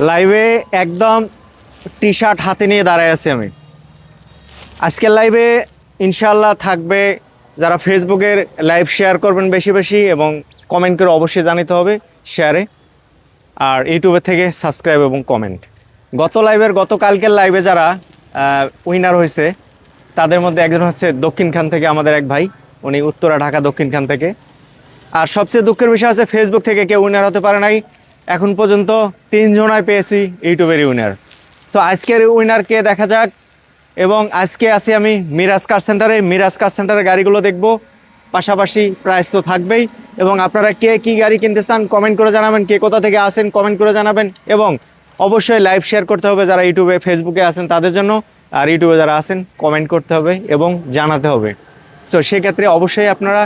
লাইভে একদম T shirt হাতে নিয়ে দাঁড়ায় আছি আমি। আজকের লাইভে ইনশাল্লাহ থাকবে যারা ফেসবুকের লাইভ শেয়ার করবেন বেশি বেশি এবং কমেন্ট করে অবশ্যই জানিতে হবে শেয়ারে আর ইউটিউবের থেকে সাবস্ক্রাইব এবং কমেন্ট গত লাইভের গতকালকের লাইভে যারা উইনার হয়েছে, তাদের মধ্যে একজন হচ্ছে দক্ষিণখান থেকে আমাদের এক ভাই। উনি উত্তরা, ঢাকা দক্ষিণখান থেকে। আর সবচেয়ে দুঃখের বিষয় আছে ফেসবুক থেকে কেউ উইনার হতে পারে নাই। এখন পর্যন্ত তিনজনায় পেয়েছি ইউটিউবের উইনার সো আজকের উইনারকে দেখা যাক এবং আজকে আছি আমি মিরাজ কার সেন্টারে মিরাজ কার সেন্টারের গাড়িগুলো দেখব। পাশাপাশি প্রাইস তো থাকবেই। এবং আপনারা কে কি গাড়ি কিনতে চান কমেন্ট করে জানাবেন। কে কোথা থেকে আসেন কমেন্ট করে জানাবেন। এবং অবশ্যই লাইভ শেয়ার করতে হবে যারা ইউটিউবে ফেসবুকে আছেন তাদের জন্য। আর ইউটিউবে যারা আছেন কমেন্ট করতে হবে এবং জানাতে হবে। সো সেক্ষেত্রে অবশ্যই আপনারা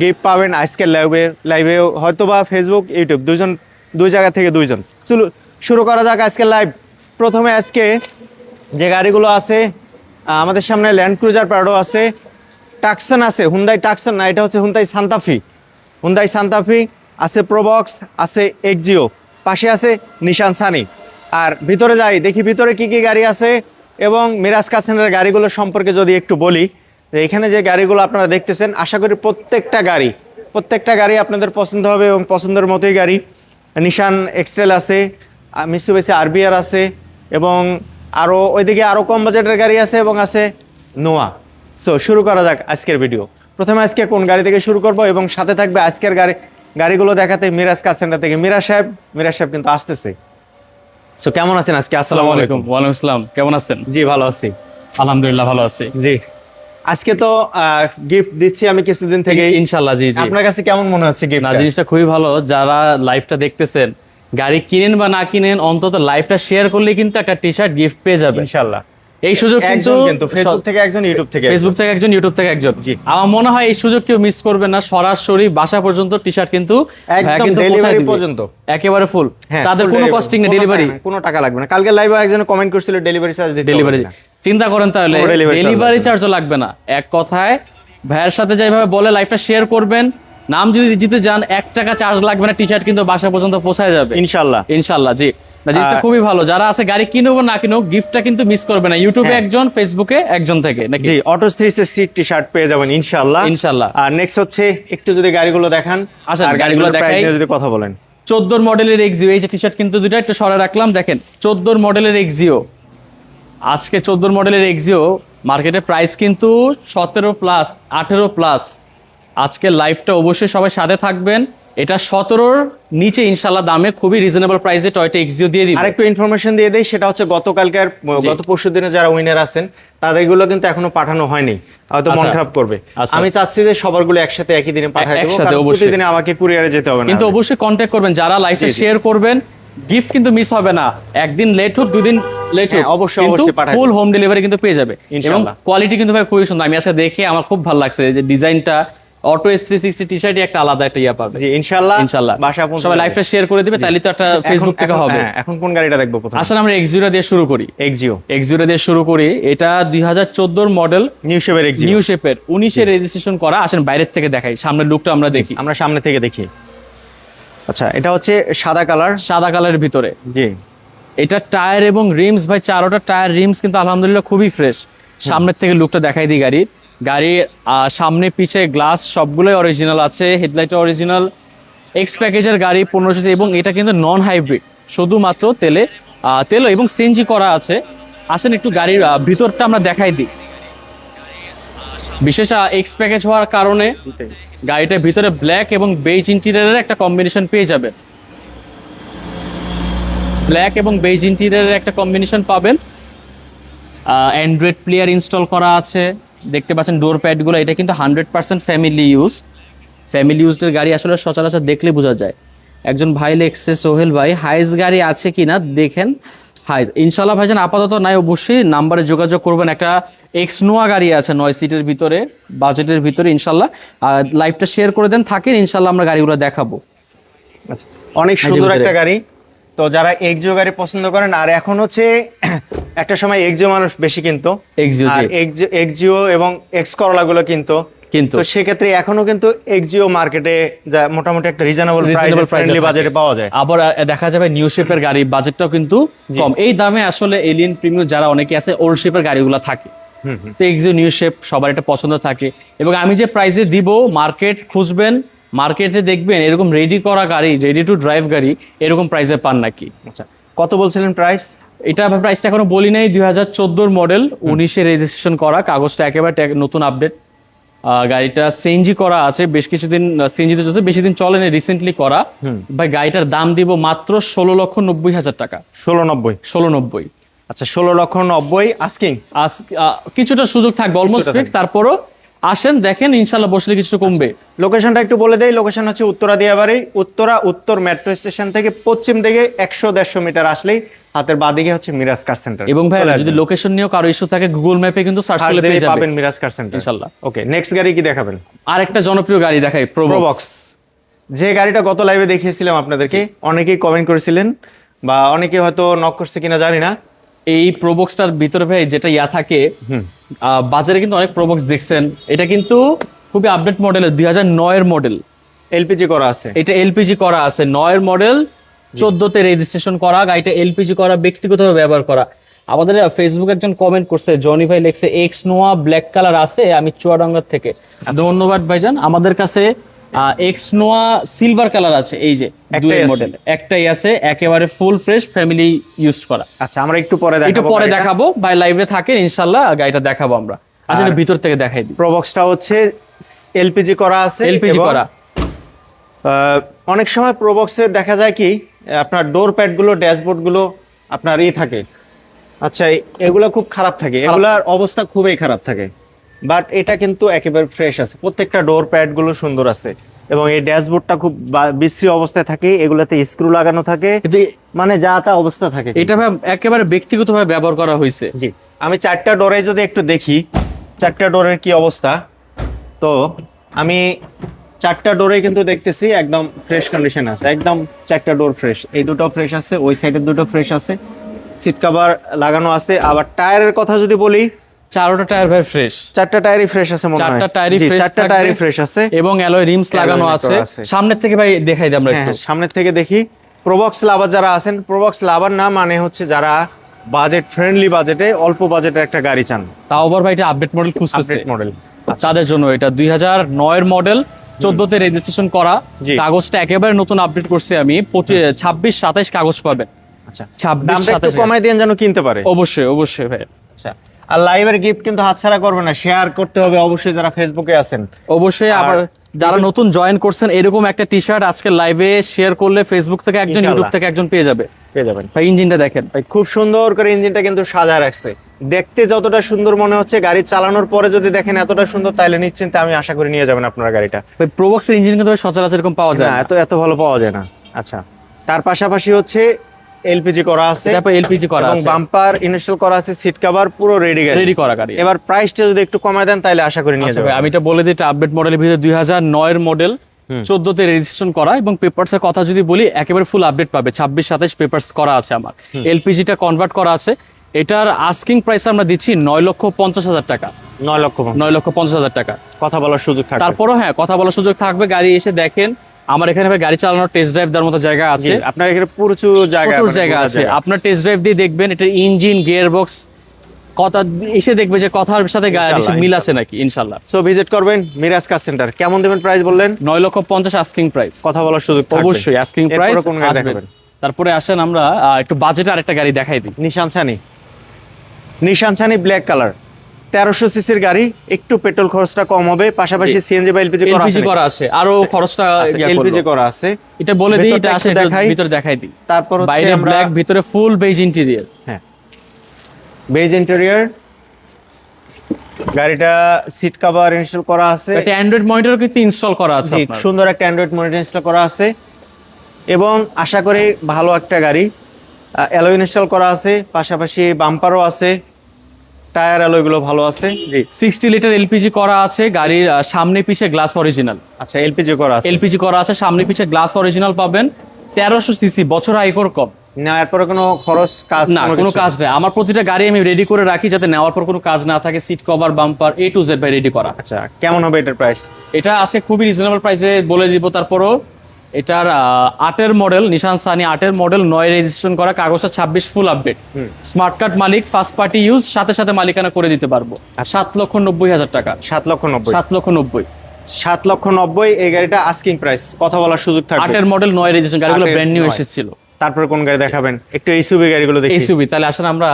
গিফট পাবেন আজকের লাইভে লাইভে হয়তো বা ফেসবুক ইউটিউব দুজন দুই জায়গা থেকে দুইজন। চলো, শুরু করা যাক আজকে লাইভ প্রথমে আজকে যে গাড়িগুলো আছে আমাদের সামনে ল্যান্ড ক্রুজার প্যাডো আছে টাকসন আছে হুন্দাই টাকসন না, এটা হচ্ছে Hyundai Santa Fe Hyundai Santa Fe আছে প্রবক্স আছে এক্সিও পাশে আছে নিশান সানি আর ভিতরে যাই, দেখি ভিতরে কি কি গাড়ি আছে এবং মিরাজ কাসেনের গাড়িগুলো সম্পর্কে যদি একটু বলি এখানে যে গাড়িগুলো আপনারা দেখতেছেন, আশা করি প্রত্যেকটা গাড়ি প্রত্যেকটা গাড়ি আপনাদের পছন্দ হবে এবং পছন্দের মতোই গাড়ি। নিশান এক্সট্রেল আছে মিসুবেসি আরবিআর আছে এবং আরও ওইদিকে আরও কম বাজেটের গাড়ি আছে এবং আছে নোয়া। সো শুরু করা যাক আজকের ভিডিও প্রথমে আজকে কোন গাড়ি থেকে শুরু করব এবং সাথে থাকবে আজকের গাড়ি গাড়িগুলো দেখাতে মিরাজ কার সেন্টার থেকে। মিরাজ সাহেব মিরাজ সাহেব কিন্তু আসতেছে। সো কেমন আছেন আজকে? আসসালামু আলাইকুম। ওয়ালাইকুম আসসালাম কেমন আছেন? জি ভালো আছি। আলহামদুলিল্লাহ ভালো আছি। জি। আজকে তো গিফট দিচ্ছি আমি কিছুদিন থেকে ইনশাল্লাহ জি জি। আপনার কাছে কেমন মনে হচ্ছে না গিফট জিনিসটা খুবই ভালো যারা লাইভটা দেখতেছেন গাড়ি কিনেন বা না কিনেন অন্তত লাইভটা শেয়ার করলে কিন্তু একটা টি শার্ট গিফট পেয়ে যাবে। ইনশাআল্লাহ এই সুযোগ কিন্তু কিন্তু ফেসবুক থেকে একজন ইউটিউব থেকে ফেসবুক থেকে একজন ইউটিউব থেকে একজন। জি। আমার মনে হয় এই সুযোগ কেউ মিস করবে না সরাসরি বাসা পর্যন্ত টি শার্ট কিন্তু একদম ডেলিভারি পর্যন্ত। একেবারে ফুল হ্যাঁ, তাদের কোনো কস্টিং নেই ডেলিভারি কোনো টাকা লাগবে না। কালকে লাইভে একজন কমেন্ট করছিল ডেলিভারি চার্জ দিতে ডেলিভারি না। চিন্তা করেন তাহলে ডেলিভারি। চার্জও লাগবে। না। এক কথায় ভাইয়ের সাথে যেভাবে বলে লাইফটা শেয়ার করবেন নাম যদি জিতে যান এক টাকা চার্জ লাগবে না টি শার্ট কিন্তু বাসা পর্যন্ত পৌঁছায় যাবে। ইনশাআল্লাহ ইনশাল্লাহ জি। না জিনিসটা খুবই ভালো। যারা আছে গাড়ি কিনবো না কিনুক গিফটটা কিন্তু মিস করবে না। ইউটিউবে হ্যাঁ। একজন ফেসবুকে একজন থেকে নাকি? জি অটো সিট টি শার্ট পেয়ে যাবেন ইনশাআল্লাহ ইনশাল্লাহ। আর নেক্সট হচ্ছে একটু যদি গাড়িগুলো দেখান আসেন, গাড়িগুলো গাড়িগুলো দেখাই। যদি কথা বলেন। চোদ্দোর মডেলের এক্সিও এই যে টি শার্ট কিন্তু দুটো একটু সরে রাখলাম দেখেন চোদ্দোর মডেলের এক্সিও আজকে চোদ্দোর মডেলের এক্সিও মার্কেটে প্রাইস কিন্তু সতেরো প্লাস আঠেরো প্লাস আজকে লাইফটা অবশ্যই সবাই সাথে থাকবেন এটা সতেরোর নিচে ইনশাল্লাহ দামে খুবই রিজনেবল প্রাইসে টয়টা এক্সিও দিয়ে দিবে আরেকটু ইনফরমেশন দিয়ে দেই সেটা হচ্ছে গতকালকার গত পরশু দিনে যারা উইনার আছেন তাদেরগুলো কিন্তু এখনও পাঠানো হয়নি হয়তো মন আচ্ছা। খারাপ করবে আচ্ছা। আমি চাচ্ছি যে সবারগুলো একসাথে একই দিনে পাঠাই দেবো অবশ্যই। প্রতিদিনে আমাকে কুরিয়ারে যেতে হবে না কিন্তু অবশ্যই কন্ট্যাক্ট করবেন যারা লাইফে। শেয়ার করবেন গিফট কিন্তু মিস হবে না। একদিন লেট হোক দুদিন লেট হোক হ্যাঁ, অবশ্যই, অবশ্যই পাঠাই ফুল হোম ডেলিভারি কিন্তু পেয়ে যাবে। এবং কোয়ালিটি কিন্তু ভাই খুবই সুন্দর। আমি আজকে দেখে আমার খুব ভালো লাগছে যে ডিজাইনটা auto S three sixty T শার্টই একটা আলাদা একটা ইয়া পাবে। জি ইনশাআল্লাহ। ইনশাল্লাহ বাসা সবাই যাবে। লাইফটা শেয়ার করে দিবে তাহলে তো একটা ফেসবুক থেকে হবে। হ্যাঁ, এখন কোন গাড়িটা দেখব প্রথমে? আসলে আমরা এক্সিউরা দিয়ে শুরু করি। এক্সিও এক্সিউরা দিয়ে শুরু করি। এটা দুই হাজার চোদ্দোর মডেল নিউ শেপের এক্সিও নিউ শেপের উনিশে রেজিস্ট্রেশন করা। আসেন বাইরের থেকে দেখাই। সামনের লুকটা আমরা দেখি। আমরা সামনে থেকে দেখি। আচ্ছা এটা হচ্ছে সাদা কালার। সাদা কালারের ভিতরে। জি। এটা টায়ার এবং রিমস ভাই চারোটা টায়ার রিমস কিন্তু আলহামদুলিল্লাহ খুবই ফ্রেশ। সামনের থেকে লুকটা দেখাই দিই গাড়ির। গাড়ির সামনে পিছে গ্লাস সবগুলোই অরিজিনাল আছে হেডলাইট অরিজিনাল এক্স প্যাকেজের গাড়ি পনেরোশো এবং এটা কিন্তু নন হাইব্রিড শুধুমাত্র তেলে তেল এবং সিএনজি করা আছে। আসেন একটু গাড়ির ভিতরটা আমরা দেখাই দিই। বিশেষ এক্স প্যাকেজ হওয়ার কারণে গাড়িটার ভিতরে ব্ল্যাক এবং বেজ ইন্টিরিয়ারের একটা কম্বিনেশন পেয়ে যাবেন ব্ল্যাক এবং বেজ ইন্টিরিয়ারের একটা কম্বিনেশন পাবেন। অ্যান্ড্রয়েড প্লেয়ার ইনস্টল করা আছে। দেখতে পাচ্ছেন ডোর প্যাডগুলো এটা কিন্তু hundred percent family use family ইউজের গাড়ি আসলে সচরাচর দেখলে বোঝা যায়। একজন ভাই লেখছে সোহেল ভাই হাইস গাড়ি আছে কি না দেখেন। হাই ইনশাল্লাহ ভাইজান আপাতত নাই অবশ্যই নাম্বারে যোগাযোগ করবেন। একটা এক্স নোয়া গাড়ি আছে নয় সিটের ভিতরে বাজেটের ভিতরে ইনশাল্লাহ আর লাইফটা শেয়ার করে দেন থাকেন ইনশাল্লাহ আমরা গাড়িগুলো দেখাবো। আচ্ছা অনেক সুন্দর একটা গাড়ি। তো যারা এক্সিও গাড়ি পছন্দ করেন আর এখন হচ্ছে একটা সময় এক্সিও মানুষ বেশি কিনতো। এক্সিও এবং এক্স করলা গুলো কিনতো। কিন্তু তো সেক্ষেত্রে এখনও কিন্তু এক্সিও মার্কেটে যা মোটামুটি একটা রিজনেবল এ ফ্রেন্ডলি বাজেটে পাওয়া যায়। আবার দেখা যাবে নিউ শেপের গাড়ি বাজেটটাও কিন্তু কম। এই দামে আসলে এলিয়ন প্রিমিয়াম যারা অনেকে আছে ওল্ড শেপের গাড়িগুলো থাকে। তো এক্সিও নিউ শেপ সবার এটা পছন্দ থাকে। এবং আমি যে প্রাইসে দিব মার্কেট খুঁজবেন মার্কেটে দেখবেন এরকম রেডি করা গাড়ি রেডি টু ড্রাইভ গাড়ি এরকম প্রাইসে পান নাকি? আচ্ছা কত বলছিলেন প্রাইস এটা প্রাইসটা এখনও বলি নাই দুই হাজার চোদ্দোর মডেল উনিশে রেজিস্ট্রেশন করা কাগজটা একেবারে নতুন আপডেট গাড়িটা সিএনজি করা আছে বেশ কিছুদিন সিএনজিতে চলছে বেশি দিন চলে না রিসেন্টলি করা ভাই গাড়িটার দাম দিব মাত্র ষোলো লক্ষ নব্বই হাজার টাকা। ষোলো নব্বই? ষোলো নব্বই। আচ্ছা ষোলো লক্ষ নব্বই আস্কিং কিছুটা সুযোগ থাকবে অলমোস্ট ফিক্স তারপরও আসেন দেখেন ইনশাল্লাহ বসলে কিছু কমবে। লোকেশনটা একটু বলে দেই লোকেশন হচ্ছে উত্তরা দিয়াবাড়ি উত্তরা উত্তর মেট্রো স্টেশন থেকে পশ্চিম দিকে একশো দেড়শো মিটার আসলেই হাতের বাদিকে হচ্ছে মিরাজ কার সেন্টার এবং ভাই যদি লোকেশন নিয়েও কারও ইস্যু থাকে গুগল ম্যাপে কিন্তু সার্চ করলে পেয়ে যাবেন পাবেন মিরাজ কার সেন্টার ইনশাল্লাহ। ওকে নেক্সট গাড়ি কি দেখাবেন? আর একটা জনপ্রিয় গাড়ি দেখাই প্রোবক্স যে গাড়িটা গত লাইভে দেখিয়েছিলাম আপনাদেরকে অনেকেই কমেন্ট করেছিলেন বা অনেকে হয়তো নক করছে কিনা জানি না। এই প্রোবক্সটার ভিতরে ভাই যেটা ইয়া থাকে বাজারে কিন্তু অনেক প্রোবক্স দেখছেন। এটা কিন্তু খুবই আপডেট মডেলের দুই হাজার নয়ের মডেল এলপিজি করা আছে। এটা এলপিজি করা আছে নয়ের মডেল চোদ্দতে রেজিস্ট্রেশন করা গাড়িটা এলপিজি করা ব্যক্তিগতভাবে ব্যবহার করা। আমাদের ফেসবুক একজন কমেন্ট করছে জনি ভাই লেখছে এক্স নোয়া ব্ল্যাক কালার আছে আমি চুয়াডাঙ্গার থেকে। ধন্যবাদ ভাইজান। আমাদের কাছে এক্স নোয়া সিলভার কালার আছে এই যে দুই। মডেল একটাই আছে একেবারে ফুল ফ্রেশ ফ্যামিলি ইউজ করা। আচ্ছা আমরা একটু পরে একটু পরে দেখাবো ভাই লাইভে থাকে ইনশাল্লাহ গাড়িটা দেখাবো আমরা। আসলে ভিতর থেকে দেখাই দিই। প্রোবক্সটা হচ্ছে এলপিজি করা আছে এলপিজি করা। অনেক সময় প্রোবক্সে দেখা যায় কি আপনার ডোর প্যাডগুলো ড্যাশবোর্ডগুলো আপনার ই থাকে। আচ্ছা এগুলো খুব খারাপ থাকে। এগুলার অবস্থা খুবই খারাপ থাকে। বাট এটা কিন্তু একেবারে ফ্রেশ আছে। প্রত্যেকটা ডোর প্যাডগুলো সুন্দর আছে। এবং এই ড্যাশবোর্ডটা খুব বিশ্রী অবস্থায় থাকে। এগুলাতে স্ক্রু লাগানো থাকে। মানে যা তা অবস্থা থাকে এটা একেবারে ব্যক্তিগতভাবে ব্যবহার করা হয়েছে। জি। আমি চারটা ডোরে যদি একটু দেখি চারটা ডোরের কি অবস্থা? তো আমি চারটা ডোরে কিন্তু দেখতেছি একদম ফ্রেশ কন্ডিশন আছে। একদম চারটা ডোর ফ্রেশ এই দুটো ফ্রেশ আছে ওই সাইডের দুটো ফ্রেশ আছে। সিট কভার লাগানো আছে। আবার টায়ারের কথা যদি বলি চারোটা টায়ার ভাই ফ্রেশ চারটা টায়ারই ফ্রেশ আছে মনে হয়। চারটা টায়ারই fresh চারটা টায়ারই ফ্রেশ আছে। এবং অ্যালয় রিমস লাগানো আছে। সামনের থেকে ভাই দেখাই দিই আমরা হ্যাঁ একটু। হ্যাঁ, সামনের থেকে দেখি। প্রবক্স লাভার যারা আছেন প্রবক্স লাভার না মানে হচ্ছে যারা বাজেট ফ্রেন্ডলি বাজেটে অল্প বাজেটের একটা গাড়ি চান। তাও আবার ভাই এটা আপডেট মডেল খুঁজতেছে। আপডেট মডেল তাদের জন্য এটা দুই হাজার নয়ের মডেল চোদ্দতে রেজিস্ট্রেশন করা। কাগজটা একেবারে নতুন আপডেট করছি আমি। ছাব্বিশ সাতাইশ কাগজ পাবেন। আচ্ছা। ছাব্বিশ সাতাইশ কমাই দেন যেন কিনতে পারে। অবশ্যই অবশ্যই ভাই। আচ্ছা। আর লাইভের গিফট কিন্তু হাতছাড়া করবে না। শেয়ার করতে হবে অবশ্যই যারা ফেসবুকে আছেন। অবশ্যই আবার যারা নতুন জয়েন করছেন এরকম একটা টি শার্ট আজকে লাইভে শেয়ার করলে ফেসবুক থেকে একজন ইউটিউব থেকে একজন পেয়ে যাবে। পেয়ে যাবেন। ভাই ইঞ্জিনটা দেখেন। ভাই খুব সুন্দর করে ইঞ্জিনটা কিন্তু সাজায় রাখছে। দেখতে যতটা সুন্দর মনে হচ্ছে গাড়ি চালানোর পরে যদি দেখেন এতটা সুন্দর তাইলে নিশ্চিন্তে আমি আশা করি নিয়ে যাবেন আপনারা গাড়িটা। ভাই প্রোবক্সের ইঞ্জিন কিন্তু সচরাচর এরকম পাওয়া যায় না। এত এত ভালো পাওয়া যায় না। আচ্ছা তার পাশাপাশি হচ্ছে এলপিজি করা আছে তারপর এলপিজি করা আছে। বাম্পার ইনস্টল করা আছে সিট কভার পুরো রেডি গাড়ি। রেডি করা গাড়ি। এবার প্রাইসটা যদি একটু কমায় দেন তাহলে আশা করি নিয়ে আচ্ছা ভাই আমি এটা বলে দিই এটা আপডেট মডেলের ভিতরে দুই হাজার নয়ের মডেল। চোদ্দতে রেজিস্ট্রেশন করা এবং পেপারস এর কথা যদি বলি একেবারে ফুল আপডেট পাবে। ছাব্বিশ সাতাশ পেপারস করা আছে আমার। এলপিজিটা কনভার্ট করা আছে। এটার আস্কিং প্রাইস আমরা দিচ্ছি নয় লক্ষ পঞ্চাশ হাজার টাকা। নয় লক্ষ। নয় লক্ষ পঞ্চাশ হাজার টাকা। কথা বলার সুযোগ থাকবে। তারপরও হ্যাঁ কথা বলার সুযোগ থাকবে। গাড়ি এসে দেখেন আমার এখানে ভাই গাড়ি চালানোর টেস্ট ড্রাইভ দেওয়ার মতো জায়গা আছে। আপনার এখানে প্রচুর জায়গা প্রচুর জায়গা আছে। আপনার টেস্ট ড্রাইভ দিয়ে দেখবেন এটার ইঞ্জিন গিয়ার বক্স কথা এসে দেখবে যে কথার সাথে মিল আছে নাকি ইনশাল্লাহ। সো ভিজিট করবেন মিরাজ কার সেন্টার কেমন দেবেন প্রাইস বললেন? নয় লক্ষ পঞ্চাশ আস্কিং প্রাইস কথা বলার সুযোগ অবশ্যই আস্কিং প্রাইস? তারপরে আসেন আমরা একটু বাজেটে আরেকটা গাড়ি দেখাই দিই। Nissan Sunny Nissan Sunny black colour তেরোশো সিসির গাড়ি একটু পেট্রোল খরচটা কম হবে পাশাপাশি সিএনজি বা এলপিজি করা এলপিজি আছে করা আছে। আরও খরচটা এলপিজি করা আছে। এটা বলে দিই এটা আসে। ভিতরে দেখাই দিই। তারপর বাইরে আমরা ব্ল্যাক ভিতরে ফুল বেজ ইন্টেরিয়র হ্যাঁ। বেজ ইন্টেরিয়র গাড়িটা সিট কভার ইনস্টল করা আছে। এটা অ্যান্ড্রয়েড মনিটর কিন্তু ইনস্টল করা আছে আপনার। সুন্দর একটা অ্যান্ড্রয়েড মনিটর ইনস্টল করা আছে। এবং আশা করি ভালো একটা গাড়ি। অ্যালো ইনস্টল করা আছে পাশাপাশি বাম্পারও আছে। টায়ার অ্যালোগুলো ভালো আছে। জি। সিক্সটি লিটার এলপিজি করা আছে গাড়ির সামনে পিছে গ্লাস অরিজিনাল। আচ্ছা এলপিজি করা আছে। এলপিজি করা আছে সামনে পিছে গ্লাস অরিজিনাল পাবেন। তেরোশো সিসি বছর আয়কর কম। নেওয়ার পরে কোনো খরচ কাজ না কোনো কাজ নেই। আমার প্রতিটা গাড়ি আমি রেডি করে রাখি যাতে নেওয়ার পর কোনো কাজ না থাকে। Seat cover bumper A to Z ভাই রেডি করা। আচ্ছা কেমন হবে এটার প্রাইস এটা আজকে খুবই রিজনেবল প্রাইসে বলে দিব তারপরও এটার আটের মডেল নিশান সানি আটের মডেল নয় রেজিস্ট্রেশন করা কাগজটা ছাব্বিশ ফুল আপডেট স্মার্ট কার্ড মালিক ফার্স্ট পার্টি ইউজ সাথে সাথে মালিকানা করে দিতে পারব। সাত লক্ষ নব্বই হাজার টাকা। সাত লক্ষ নব্বই। সাত লক্ষ নব্বই। সাত লক্ষ নব্বই এই গাড়িটা আস্কিং প্রাইস কথা বলার সুযোগ থাকবে। আটের মডেল নয় রেজিস্ট্রেশন গাড়িগুলো ব্র্যান্ড নিউ। এসেছিল। তারপরে কোন গাড়ি দেখাবেন? একটু এইসুবি গাড়িগুলো দেখি। এসইউভি তাহলে আসলে আমরা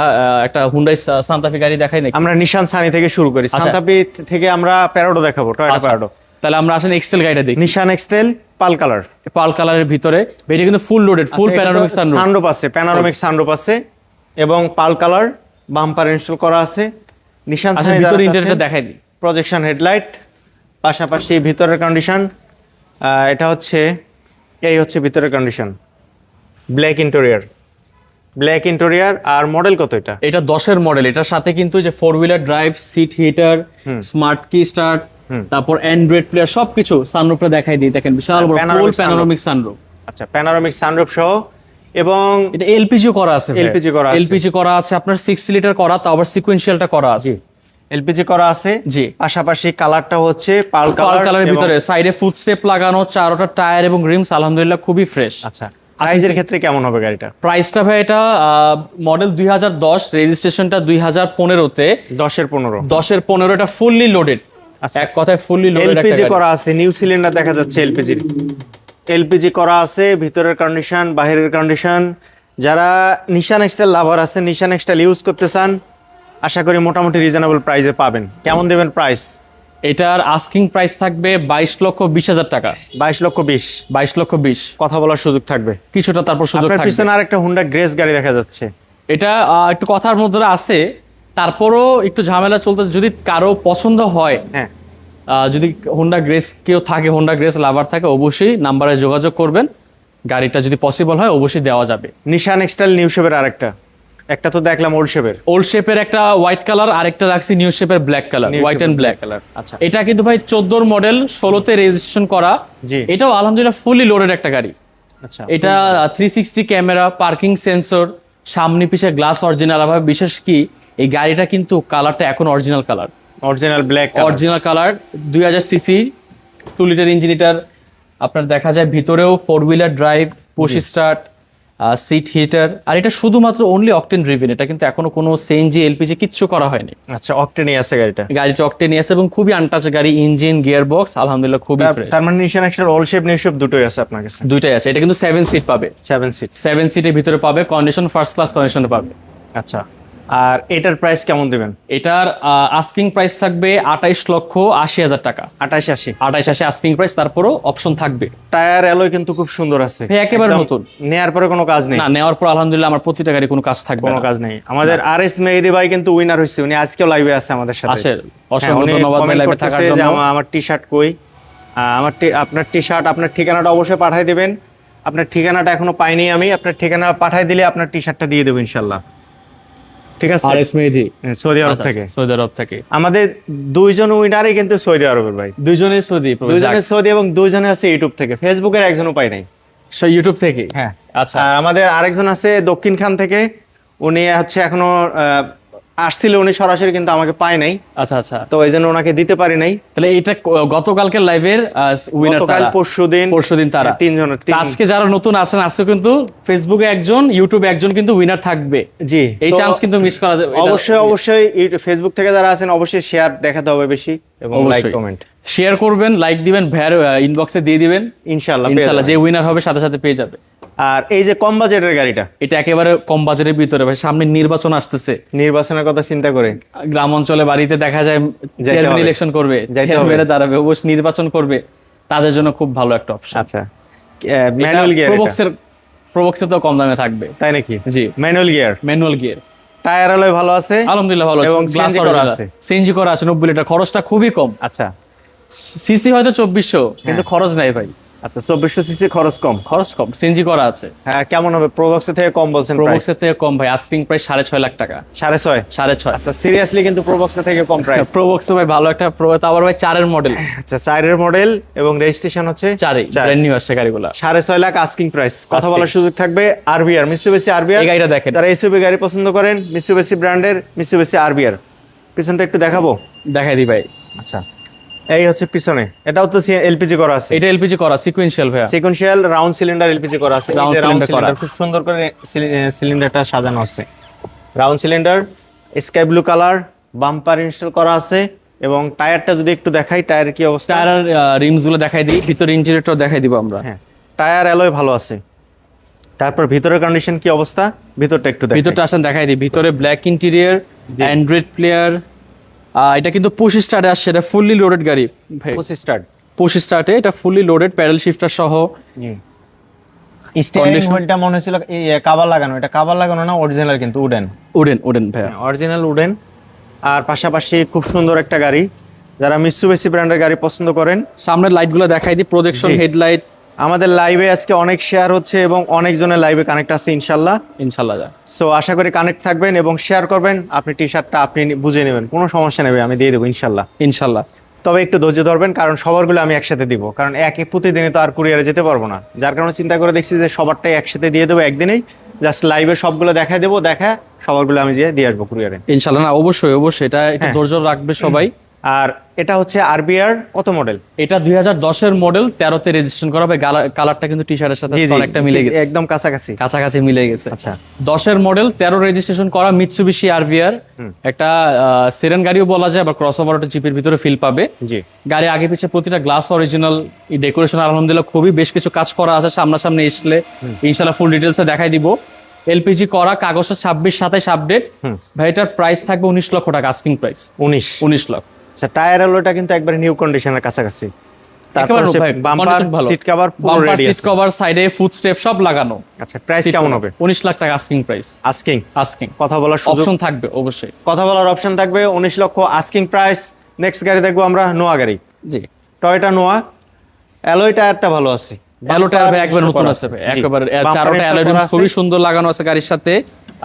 একটা হুন্ডাই সান্তাফি গাড়ি দেখাই নাকি? আমরা নিশান সানি থেকে শুরু করি। সান্তাফি থেকে আমরা প্যারাডো দেখাবো টয়োটা প্যারাডো তাহলে আমরা আসলে এক্সটেল গাড়িটা দেখি। নিশান এক্সটেল পাল কালার। পাল কালারের ভিতরে এটা কিন্তু full loaded full panoramic sunroof sunroof আছে প্যানোরামিক সানরুফ আছে এবং পাল কালার বাম্পার ইনস্টল করা আছে। নিশান আচ্ছা সানি ভিতরে ইন্টারনেটটা দেখাই দিই। প্রজেকশন হেডলাইট পাশাপাশি ভিতরের কন্ডিশন এটা হচ্ছে এই হচ্ছে ভিতরের condition black interior black interior আর মডেল কত এটা? এটা দশের মডেল এটার সাথে কিন্তু যে four wheeler drive seat heater smart key start. তারপর অ্যান্ড্রয়েড প্লেয়ার সবকিছু সানরুফটা দেখাই দিই। দেখেন বিশাল বড় ফুল প্যানোরামিক সানরুফ আচ্ছা প্যানোরামিক সানরুফ সহ এবং এটা এলপিজি করা আছে LPG করা আছে। এলপিজি করা আছে আপনার 60 লিটার করা তাও আবার সিকোয়েন্সিয়ালটা করা আছে। এলপিজি করা আছে। জি। পাশাপাশি কালারটা হচ্ছে পাল পাল কালার কালারের ভিতরে সাইডে ফুট স্টেপ লাগানো চারোটা টায়ার এবং রিমস আলহামদুলিল্লাহ খুবই ফ্রেশ আচ্ছা প্রাইজের ক্ষেত্রে কেমন হবে গাড়িটা? প্রাইসটা ভাই এটা মডেল দুই হাজার দশ রেজিস্ট্রেশনটা দুই হাজার পনেরোতে। দশের পনেরো। দশের পনেরো এটা ফুললি লোডেড। এক কথায় ফুললি এলপিজি করা আছে নিউ সিলিন্ডার দেখা যাচ্ছে এলপিজি এলপিজি করা আছে ভিতরের কন্ডিশন বাইরের কন্ডিশন যারা নিশান এক্সটাইল লাভার আছে নিশান এক্সটাইল ইউজ করতে চান আশা করি মোটামুটি রিজনেবল প্রাইসে পাবেন। কেমন দেবেন প্রাইস এটার আস্কিং প্রাইস থাকবে বাইশ লক্ষ বিশ হাজার টাকা। বাইশ লক্ষ বিশ। বাইশ লক্ষ বিশ। কথা বলার সুযোগ থাকবে। কিছুটা তারপর সুযোগ আপনার থাকবে। পিছনে আরেকটা হুন্ডা গ্রেস গাড়ি দেখা যাচ্ছে। এটা একটু কথার মধ্যে আছে তারপরও একটু ঝামেলা চলতেছে। যদি কারও পছন্দ হয় হ্যাঁ। যদি হোন্ডা গ্রেস কেউ থাকে হোন্ডা গ্রেস লাভার থাকে অবশ্যই নাম্বারে যোগাযোগ করবেন। গাড়িটা যদি পসিবল হয় অবশ্যই দেওয়া যাবে। নিশান এক্সটাইল নিউ শেপের আরেকটা। একটা তো দেখলাম ওল্ড শেপের ওল্ড শেপের একটা হোয়াইট কালার আরেকটা রাখছি নিউ শেপের black colour white and black colour আচ্ছা। এটা কিন্তু ভাই চোদ্দোর মডেল ষোলোতে রেজিস্ট্রেশন করা। জি। এটাও আলহামদুলিল্লাহ ফুলি লোডেড একটা গাড়ি। আচ্ছা। এটা three sixty camera parking sensor সামনে পিছে গ্লাস অরিজিনাল আবার বিশেষ কি এই গাড়িটা কিন্তু কালারটা এখন original colour. Original black original colour দুই হাজার সিসি টু লিটার ইঞ্জিন এটার আপনার দেখা যায় ভিতরেও four wheeler drive push start seat heater আর এটা শুধুমাত্র অনলি অকটেন ড্রিভেন এটা কিন্তু এখনও কোনো সিএনজি এলপিজি কিচ্ছু করা হয়নি। আচ্ছা অকটেনই আছে গাড়িটা? গাড়িটা অকটেন আছে এবং খুবই আনটাচ গাড়ি ইঞ্জিন গিয়ার বক্স আলহামদুলিল্লাহ খুবই ফ্রেশ তার মানে Nissan X Trail old shape new shape দুটোই আছে আপনার কাছে? দুইটাই আছে এটা কিন্তু সেভেন সিট পাবে। সেভেন সিট সেভেন সিটের ভিতরে পাবে কন্ডিশন ফার্স্ট ক্লাস কন্ডিশনে পাবে। আচ্ছা। আর এটার প্রাইস কেমন দিবেন? এটার আস্কিং প্রাইস থাকবে আঠাইশ লক্ষ আশি হাজার টাকা। আঠাশ আশি। আঠাইশ আশি আস্কিং প্রাইস তারপরও অপশন থাকবে। টায়ার অ্যালয় কিন্তু খুব সুন্দর আছে। হ্যাঁ, একেবারে নতুন। নেয়ার পরে কোনো কাজ নেই। না নেওয়ার পর আলহামদুলিল্লাহ আমার প্রতিটা গাড়ি কোনো কাজ থাকবে কোনো কাজ নেই। আমাদের আর এস মেহেদি ভাই কিন্তু উইনার হয়েছে। উনি আজকেও লাইভে আছে আমাদের সাথে। আসে হ্যাঁ, অসংখ্য ধন্যবাদ লাইভে থাকার জন্য। আমার টি শার্ট কই আমার আপনার টি শার্ট আপনার ঠিকানাটা অবশ্যই পাঠাই দিবেন। আপনার ঠিকানাটা এখনও পাইনি আমি। আপনার ঠিকানা পাঠাই দিলে আপনার টি শার্টটা দিয়ে দেবো ইনশাল্লাহ। ঠিক আছে? আর এস মেহেদি। হ্যাঁ, সৌদি আরব আচ্ছা, থেকে। আচ্ছা, সৌদি আরব থেকে। আমাদের দুইজন উইনারই কিন্তু সৌদি আরবের ভাই। দুইজনে সৌদি দুইজনে সৌদি এবং দুইজনে আছে ইউটিউব থেকে। ফেসবুকের একজন উপায় নাই। ইউটিউব থেকে? হ্যাঁ। আচ্ছা। আর আমাদের আরেকজন আছে দক্ষিণ খান থেকে। উনি হচ্ছে এখনও আহ, আসছিল উনি সরাসরি কিন্তু আমাকে পায় নাই। আচ্ছা আচ্ছা। তো এই জন্য ওনাকে দিতে পারি নাই। তাহলে এটা গতকালকের লাইভের উইনার গতকাল পরশু দিন পরশুদিন তারা। তিনজন আজকে যারা নতুন আছেন আজকে কিন্তু ফেসবুকে একজন ইউটিউবে একজন কিন্তু উইনার থাকবে। জি এই চান্স কিন্তু মিস করা যাবে অবশ্যই অবশ্যই ফেসবুক থেকে যারা আছেন অবশ্যই শেয়ার দেখাতে হবে বেশি এবং লাইক কমেন্ট শেয়ার করবেন লাইক দিবেন ভ্যার ইনবক্সে দিয়ে দিবেন। ইনশাআল্লাহ যে উইনার হবে সাথে সাথে পেয়ে যাবে। আর এই যে কম বাজেটের গাড়িটা? এটা একেবারে কম বাজেটের ভিতরে ভাই। সামনে নির্বাচন আসতেছে। নির্বাচনের কথা চিন্তা করে। গ্রাম অঞ্চলে বাড়িতে দেখা যায় চেয়ারম্যান। ইলেকশন করবে। চেয়ারম্যানে দাঁড়াবে অবশ্যই নির্বাচন করবে। তাদের জন্য খুব ভালো একটা অপশন আচ্ছা। ম্যানুয়াল গিয়ার প্রবক্সের প্রবক্সে তো কম দামে থাকবে। তাই নাকি? জি। Manual gear manual gear tyre alloy ভালো আছে? আলহামদুলিল্লাহ ভালো এবং গ্লাস করা আছে। সিএনজি করা আছে নব্বই লিটার। খরচটা খুবই কম। আচ্ছা। সিসি হয়তো চব্বিশশো কিন্তু খরচ নাই ভাই। আচ্ছা চব্বিশশো সিসি খরচ কম? খরচ কম সিএনজি করা আছে। হ্যাঁ কেমন হবে? প্রোবক্সের থেকে কম বলছেন প্রোবক্সের থেকে কম ভাই আস্কিং প্রাইস সাড়ে ছয় লাখ টাকা। সাড়ে ছয়? সাড়ে ছয়। আচ্ছা সিরিয়াসলি কিন্তু প্রোবক্সের থেকে কম প্রাইস প্রোবক্সে ভাই ভালো একটা প্রো তারপর ভাই চারের মডেল আচ্ছা চারের মডেল এবং রেজিস্ট্রেশন হচ্ছে চারে। ব্র্যান্ড নিউ আসছে গাড়িগুলো। সাড়ে ছয় লাখ আস্কিং প্রাইস কথা বলার সুযোগ থাকবে আরবিআর মিসুবেসি আরবিআর এই গাড়িটা দেখেন। যারা এসইউবি গাড়ি পছন্দ করেন মিসুবেসি ব্র্যান্ডের মিসুবেসি আরবিআর পিছনটা একটু দেখাবো? দেখাই দি ভাই। আচ্ছা। এই হচ্ছে পিছনে। এটাও তো এলপিজি করা আছে। এটা এলপিজি করা সিকুয়েন্সিয়াল ভাইয়া। সিকোয়েন্সিয়াল রাউন্ড সিলিন্ডার এলপিজি করা আছে। রাউন্ড cylinder করা। খুব সুন্দর করে সিলিন্ডারটা সাজানো আছে। Round cylinder sky blue colour bumper install করা আছে এবং টায়ারটা যদি একটু দেখাই টায়ার কি অবস্থা? টায়ার রিমসগুলো দেখাই দিই ভিতর ইন্টেরিয়রটাও দেখাই দিব আমরা। হ্যাঁ টায়ার অ্যালয় ভালো আছে। তারপর ভিতরের কন্ডিশন কি অবস্থা? ভিতরটা একটু দেখাই। ভিতরটা আসেন দেখাই দিই। ভিতরে ব্ল্যাক ইন্টেরিয়র অ্যান্ড্রয়েড প্লেয়ার এটা কিন্তু পুশ স্টার্টে আসছে এটা ফুললি লোডেড গাড়ি ভাই। পঁচিশ স্টার্ট পুশ স্টার্টে এটা ফুললি লোডেড প্যাডেল শিফটার সহ। স্টিয়ারিং হুইলটা মনে হচ্ছিল কাভার লাগানো এটা কাভার লাগানো না অরিজিনাল কিন্তু উডেন উডেন উডেন ভাইয়া। অরিজিনাল উডেন আর পাশাপাশি খুব সুন্দর একটা গাড়ি যারা মিসুবেসি ব্র্যান্ডের গাড়ি পছন্দ করেন। সামনের লাইটগুলো দেখাই দিই প্রজেকশন। হেডলাইট আমাদের লাইভে আজকে অনেক শেয়ার হচ্ছে এবং অনেকজনের লাইভে কানেক্ট আছে ইনশাল্লাহ। ইনশাল্লাহ যা। সো আশা করি কানেক্ট থাকবেন এবং শেয়ার করবেন। আপনি টি শার্টটা আপনি বুঝে নেবেন। কোনো সমস্যা নেবে আমি দিয়ে দেবো ইনশাল্লাহ। ইনশাল্লাহ। তবে একটু ধৈর্য ধরবেন কারণ সবারগুলো আমি একসাথে দিব। কারণ একই প্রতিদিনে তো আর কুরিয়ারে যেতে পারব না। যার কারণে চিন্তা করে দেখছি যে সবারটাই একসাথে দিয়ে দেবো একদিনেই। জাস্ট লাইভে সবগুলো দেখা দেবো দেখা সবারগুলো আমি দিয়ে দিয়ে আসব কুরিয়ারে ইনশাল্লাহ না অবশ্যই অবশ্যই। এটা একটু হ্যাঁ। ধৈর্য রাখবে সবাই। আর এটা হচ্ছে আরবিআর কত মডেল এটা দুই হাজার দশের মডেল তেরোতে রেজিস্ট্রেশন করা হবে কালারটা কিন্তু টি শার্টের সাথে অনেকটা মিলে গেছে। একদম কাছাকাছি। কাছাকাছি মিলে গেছে। আচ্ছা। দশের মডেল তেরো রেজিস্ট্রেশন করা মিৎসুবিশি আরভিআর হুম। একটা সিরেন গাড়িও বলা যায় বা ক্রস ওভার জিপের ভিতরে ফিল পাবে। জি। গাড়ি আগে পিছে প্রতিটা গ্লাস অরিজিনাল ডেকোরেশন আলহামদুলিল্লাহ খুবই বেশ কিছু কাজ করা আছে সামনাসামনি এসলে ইনশাল্লাহ ফুল ডিটেলসে দেখাই দিব। এলপিজি করা কাগজের ছাব্বিশ সাতাইশ আপডেট ভাই এটার প্রাইস থাকবে উনিশ লক্ষ টাকা আস্কিং প্রাইস উনিশ। উনিশ লক্ষ। আচ্ছা টায়ার আলোটা কিন্তু একবারে নিউ কন্ডিশনের কাছাকাছি। তারপর একেবারে বাম্পার সিট কভার পুরো রেডি সিট কভার সাইডে ফুট সব লাগানো। আচ্ছা প্রাইস কেমন হবে? উনিশ লাখ টাকা আস্কিং প্রাইস আস্কিং আস্কিং কথা বলার অপশন থাকবে অবশ্যই। কথা বলার অপশন থাকবে উনিশ লক্ষ আস্কিং প্রাইস নেক্সট গাড়ি দেখব আমরা নোয়া গাড়ি। জি। টয়টা নোয়া। অ্যালয় টায়ারটা ভালো আছে। একবার নতুন। একেবারে চারোটা অ্যালোয়। খুবই সুন্দর লাগানো আছে গাড়ির সাথে।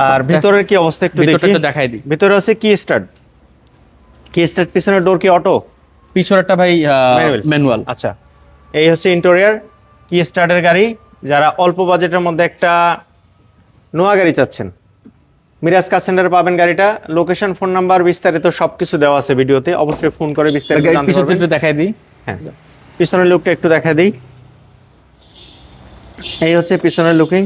আর ভিতরের কি অবস্থা একটু দেখি। একটু দেখাই দিই। ভিতরে আছে কি স্টার্ট কি স্টার্ট পিছনের ডোর কি অটো পিছনেরটা ভাই ম্যানুয়াল আচ্ছা। এই হচ্ছে ইন্টেরিয়ার কি স্টার্টের গাড়ি? যারা অল্প বাজেটের মধ্যে একটা নোয়া গাড়ি চাচ্ছেন মিরাজ কার সেন্টারে পাবেন গাড়িটা। লোকেশন ফোন নাম্বার বিস্তারিত সবকিছু দেওয়া আছে ভিডিওতে। অবশ্যই ফোন করে বিস্তারিত জানতে একটু দেখাই দিই। হ্যাঁ। পিছনের লুকটা একটু দেখা দিই। এই হচ্ছে পিছনের লুকিং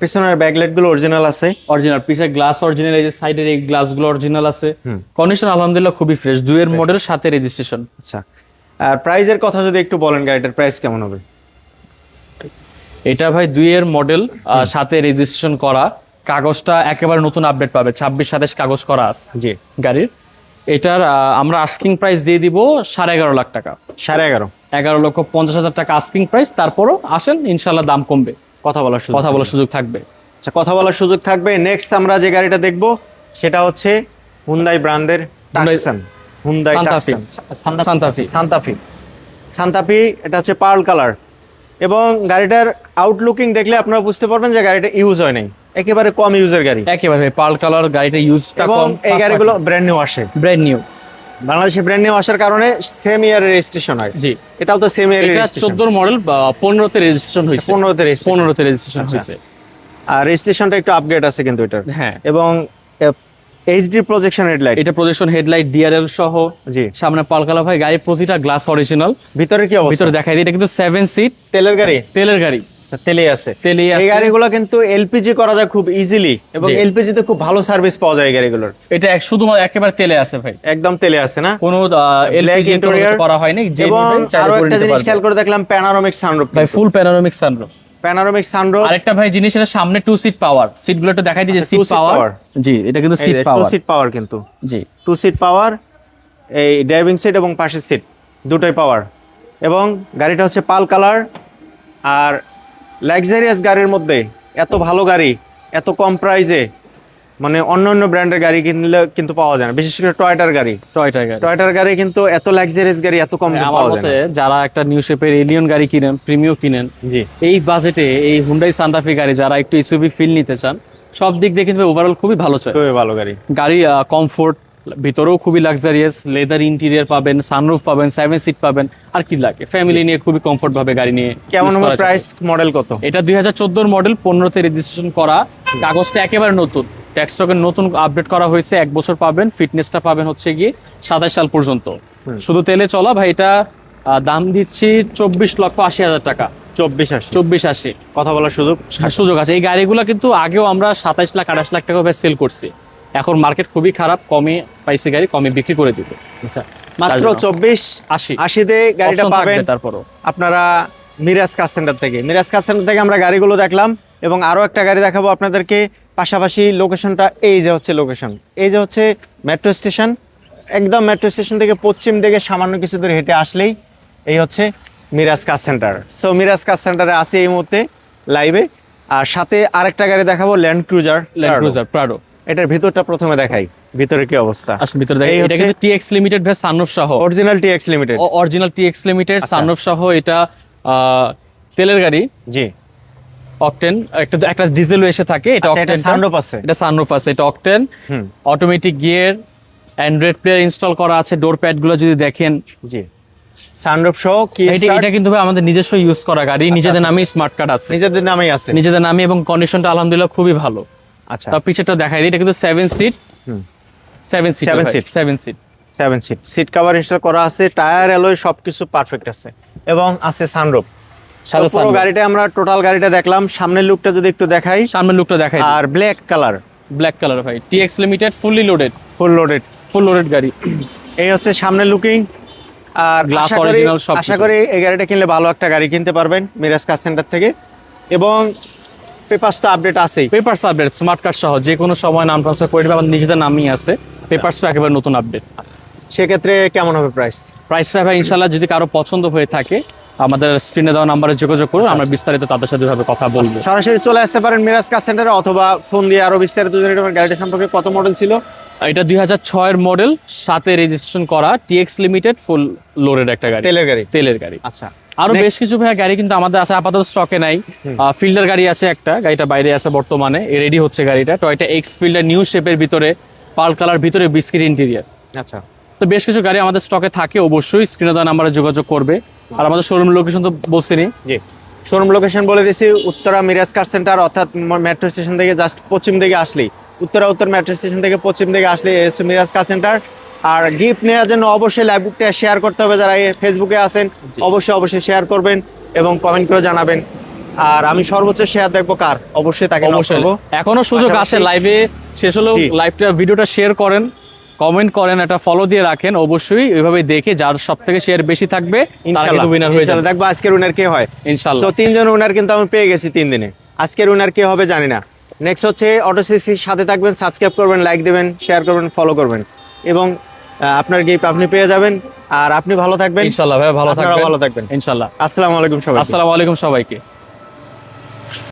পিছনের ব্যাকলাইটগুলো অরিজিনাল আছে। অরিজিনাল পিছের গ্লাস অরিজিনাল এই যে সাইডের এই গ্লাসগুলো অরিজিনাল আছে। কন্ডিশন আলহামদুলিল্লাহ খুবই ফ্রেশ দুইয়ের মডেল সাথে রেজিস্ট্রেশন আচ্ছা। আর প্রাইজের কথা যদি একটু বলেন গাড়িটার প্রাইস কেমন হবে? এটা ভাই দুইয়ের মডেল সাথে রেজিস্ট্রেশন করা। কাগজটা একেবারে নতুন আপডেট পাবে ছাব্বিশ সাতাশ কাগজ করা আছে জি। গাড়ির। এটার আমরা আস্কিং প্রাইস দিয়ে দিব সাড়ে এগারো লাখ টাকা। সাড়ে এগারো। এগারো লক্ষ পঞ্চাশ হাজার টাকা আস্কিং প্রাইস তারপরও আসেন ইনশাল্লাহ দাম কমবে। কথা বলার সুযোগ কথা বলার সুযোগ থাকবে। আচ্ছা কথা বলার সুযোগ থাকবে। নেক্সট আমরা যে গাড়িটা দেখব সেটা হচ্ছে হুন্দাই ব্র্যান্ডের Tucson Hyundai. Santa Fe। Santa Fe Santa Fe এটা হচ্ছে পার্ল কালার। এবং গাড়িটার আউটলুকিং দেখলে আপনারা বুঝতে পারবেন যে গাড়িটা ইউজ হয় নাই। একেবারে কম ইউজের গাড়ি। একেবারে পার্ল কালার গাড়িটা ইউজটা কম। এই গাড়িগুলো ব্র্যান্ড নিউ আসে। ব্র্যান্ড নিউ বাংলাদেশে ব্র্যান্ড নিউ আসার কারণে সেম ইয়ার রেজিস্ট্রেশন হয়। জি। এটাও তো সেম ইয়ার এটা রেজিস্ট্রেশন চোদ্দোর মডেল পনেরোতে রেজিস্ট্রেশন হয়েছে। পনেরোতে রেজিস্ট্রেশন পনেরোতে রেজিস্ট্রেশন আচ্ছা। হয়েছে। আর রেজিস্ট্রেশনটা একটু আপগ্রেড আছে কিন্তু এটার। হ্যাঁ। এবং এইচডি প্রজেকশন হেডলাইট এটা প্রজেকশন হেডলাইট ডিআরএল সহ। জি। সামনে পালকালা ভাই গাড়ির প্রতিটা গ্লাস অরিজিনাল ভিতরে কি অবস্থা? ভিতরে দেখাই দিই এটা কিন্তু সেভেন সিট তেলের গাড়ি? তেলের গাড়ি। আচ্ছা তেলে আছে। তেলেই এই গাড়িগুলো কিন্তু এলপিজি করা যায় খুব ইজিলি এবং। এলপিজি তে খুব ভালো সার্ভিস পাওয়া যায় গাড়িগুলোর। এটা শুধুমাত্র একেবারে তেলে আছে ভাই। একদম তেলে আছে না? কোনো এলপিজি interior করা হয়নি যে আরও একটা জিনিস খেয়াল করে দেখলাম প্যানারোমিক সানরুফ ভাই full panoramic sunroof panoramic sunroof আরেকটা ভাই জিনিস এটা সামনে টু সিট পাওয়ার সিটগুলো একটু দেখাই দিই যে আচ্ছা, সিট পাওয়ার জি এটা কিন্তু সিট টু সিট পাওয়ার কিন্তু। জি। টু সিট পাওয়ার এই ড্রাইভিং সিট এবং পাশের সিট দুটোই পাওয়ার এবং গাড়িটা হচ্ছে পাল কালার আর লাক্সারিয়াস গাড়ির মধ্যে এত ভালো গাড়ি এত কম প্রাইসে মানে অন্য অন্য ব্র্যান্ডের গাড়ি কিনলে কিন্তু পাওয়া যায় না। বিশেষ করে টয়টার গাড়ি। টয়টার গাড়ি। টয়টার গাড়ি কিন্তু এত লাক্সারিয়াস গাড়ি এত কম আমার পাওয়া যায় না। যারা একটা নিউ শেপের এলিয়ন গাড়ি কিনেন প্রিমিও কিনেন জি। এই বাজেটে এই হুন্ডাই সান্তাফি গাড়ি যারা একটু এসইউভি ফিল নিতে চান সব দিক দিয়ে কিন্তু ওভারঅল খুবই ভালো চয়েস খুবই ভালো গাড়ি। গাড়ি কমফোর্ট ভিতরেও খুবই লাক্সারিয়াস লেদার ইন্টেরিয়ার পাবেন সানরুফ পাবেন সেভেন সিট পাবেন আর কি লাগে? ফ্যামিলি নিয়ে খুবই কমফোর্ট ভাবে গাড়ি নিয়ে কেমন। প্রাইস মডেল কত? এটা দুই হাজার চোদ্দোর মডেল পনেরোতে রেজিস্ট্রেশন করা। কাগজটা একেবারে নতুন। ট্যাক্স টোকেন নতুন আপডেট করা হয়েছে এক বছর পাবেন ফিটনেসটা পাবেন হচ্ছে গিয়ে সাতাশ সাল পর্যন্ত। শুধু তেলে চলা ভাই এটা দাম দিচ্ছি চব্বিশ লক্ষ আশি হাজার টাকা। চব্বিশ আশি। চব্বিশ আশি। কথা বলার সুযোগ? সুযোগ আছে। এই গাড়িগুলো কিন্তু আগেও আমরা সাতাইশ লাখ আঠাশ লাখ টাকা সেল করছি। এখন মার্কেট খুবই খারাপ কমে পাইছে গাড়ি কমে বিক্রি করে দিব। আচ্ছা মাত্র চব্বিশ আশি। আশিতে গাড়িটা পাবেন তারপরও। আপনারা মিরাজ কার সেন্টার থেকে। মিরাজ কার সেন্টার থেকে আমরা গাড়িগুলো দেখলাম এবং আরও একটা গাড়ি দেখাবো আপনাদেরকে। পাশাপাশি লোকেশনটা এই যে হচ্ছে লোকেশন এই যে হচ্ছে মেট্রো স্টেশন একদম মেট্রো স্টেশন থেকে পশ্চিম দিকে সামান্য কিছু দূর হেঁটে আসলেই এই হচ্ছে Miraj car centre so Miraj car সেন্টারে আসি এই মুহূর্তে লাইভে আর সাথে আরেকটা গাড়ি দেখাবো Land Cruiser Land Cruiser Prado এটার ভিতরটা প্রথমে দেখাই ভিতরে কি অবস্থা। আসলে ভিতরে দেখেন এই এটা কিন্তু টিএক্স লিমিটেড ভাই সানরুফ সহ। Original TX limited original TX limited আচ্ছা। সানরুফ সহ এটা তেলের গাড়ি। জি। অকটেন একটা একটা ডিজেল এসে থাকে এটা আচ্ছা, অকটেন সানরুফ আছে। এটা সানরুফ আছে এটা অকটেন হুম। Automatic gear android player install করা আছে ডোর প্যাডগুলো যদি দেখেন। জি। সানরুফ সহ কি এটা এটা কিন্তু ভাই আমাদের নিজস্ব ইউজ করা গাড়ি নিজেদের নামে স্মার্ট কার্ড আছে। নিজেদের নামেই আছে। নিজেদের নামে এবং কন্ডিশনটা আলহামদুলিল্লাহ খুবই ভালো। আচ্ছা। তার পিছেটা দেখাই দিই এটা কিন্তু seven seat seven seat Seven seat। Seven seat seven seat seat cover install করা আছে টায়ার অ্যালয় সবকিছু পারফেক্ট আছে। এবং আছে সানরুফ পুরো গাড়িটা আমরা টোটাল গাড়িটা দেখলাম সামনের লুকটা যদি একটু দেখাই। সামনের লুকটা দেখাই আর ব্ল্যাক কালার ব্ল্যাক কালার ভাই। TX limited fully loaded full loaded full loaded গাড়ি। এই হচ্ছে সামনের লুকিং আর করি original সবকিছু। আশা করি এই গাড়িটা কিনলে ভালো একটা গাড়ি কিনতে পারবেন মিরাজ কার সেন্টার থেকে। এবং পেপারস তো আপডেট আছেই। পেপার আপডেট স্মার্ট কার্ড সহ যে কোনো সময় নাম ট্রান্সফার করে দেবে আমাদের নিজেদের নামই আছে। পেপারস তো একেবারে নতুন আপডেট সেক্ষেত্রে কেমন হবে প্রাইস প্রাইসটা ভাই ইনশাল্লাহ যদি কারও পছন্দ হয়ে থাকে আমাদের স্ক্রিনে দেওয়া নাম্বারে যোগাযোগ করুন আমরা বিস্তারিত তাদের সাথে ভাবে কথা বলব। সরাসরি চলে আসতে পারেন মিরাজ কার সেন্টারে অথবা ফোন দিয়ে আরও বিস্তারিত গাড়িটা সম্পর্কে কত মডেল ছিল। এটা দুই হাজার ছয়ের মডেল সাথে রেজিস্ট্রেশন করা টিএক্স লিমিটেড ফুল লোডেড একটা গাড়ি। তেলের গাড়ি। তেলের গাড়ি। আচ্ছা। আরও বেশ কিছু ভাই গাড়ি কিন্তু আমাদের আছে আপাতত স্টকে নাই। ফিল্ডার গাড়ি আছে একটা গাড়িটা বাইরে আছে বর্তমানে রেডি হচ্ছে গাড়িটা টয়টা এক্স ফিল্ডার নিউ শেপের ভিতরে পাল কালার ভিতরে বিস্কিট ইন্টেরিয়ার আচ্ছা। তো বেশ কিছু গাড়ি আমাদের স্টকে থাকে অবশ্যই স্ক্রিনে দেওয়া নাম্বারে যোগাযোগ করবে। আর আমাদের শোরুম লোকেশন তো বলছিনি। জি। শোরুম লোকেশন বলে দিছি উত্তরা মিরাজ কার সেন্টার অর্থাৎ মেট্রো স্টেশন থেকে জাস্ট পশ্চিম দিকে আসলেই। উত্তরা উত্তর মেট্রো স্টেশন থেকে পশ্চিম দিকে আসলে এস মিরাজ কার সেন্টার আর গিফট নেওয়ার জন্য অবশ্যই লাইভবুকটা শেয়ার করতে হবে। যারা ফেসবুকে আছেন অবশ্যই অবশ্যই শেয়ার করবেন এবং কমেন্ট করে জানাবেন। আর আমি সর্বোচ্চ শেয়ার দেখব কার? অবশ্যই তাকে অবশ্যই। এখনও সুযোগ আছে লাইভে শেষ হলেও। লাইভটা ভিডিওটা শেয়ার করেন কমেন্ট করেন একটা ফলো দিয়ে রাখেন। অবশ্যই ওইভাবে দেখে যার সব থেকে শেয়ার বেশি থাকবে তারা কিন্তু উইনার হয়ে যাবে। দেখব আজকের উইনার কে হয়। ইনশাল্লাহ। সো তিনজন উইনার কিন্তু আমি পেয়ে গেছি তিন দিনে। আজকের উইনার কে হবে জানি না। নেক্সট হচ্ছে অটো সিসির সাথে থাকবেন সাবস্ক্রাইব করবেন লাইক দেবেন শেয়ার করবেন ফলো করবেন। এবং আপনার গিফট আপনি পেয়ে যাবেন। আর আপনি ভালো থাকবেন। ইনশাল্লাহ ভাই ভালো থাকবেন। ভালো থাকবেন। ইনশাল্লাহ। আসসালামু আলাইকুম সবাই আসসালামু আলাইকুম সবাইকে।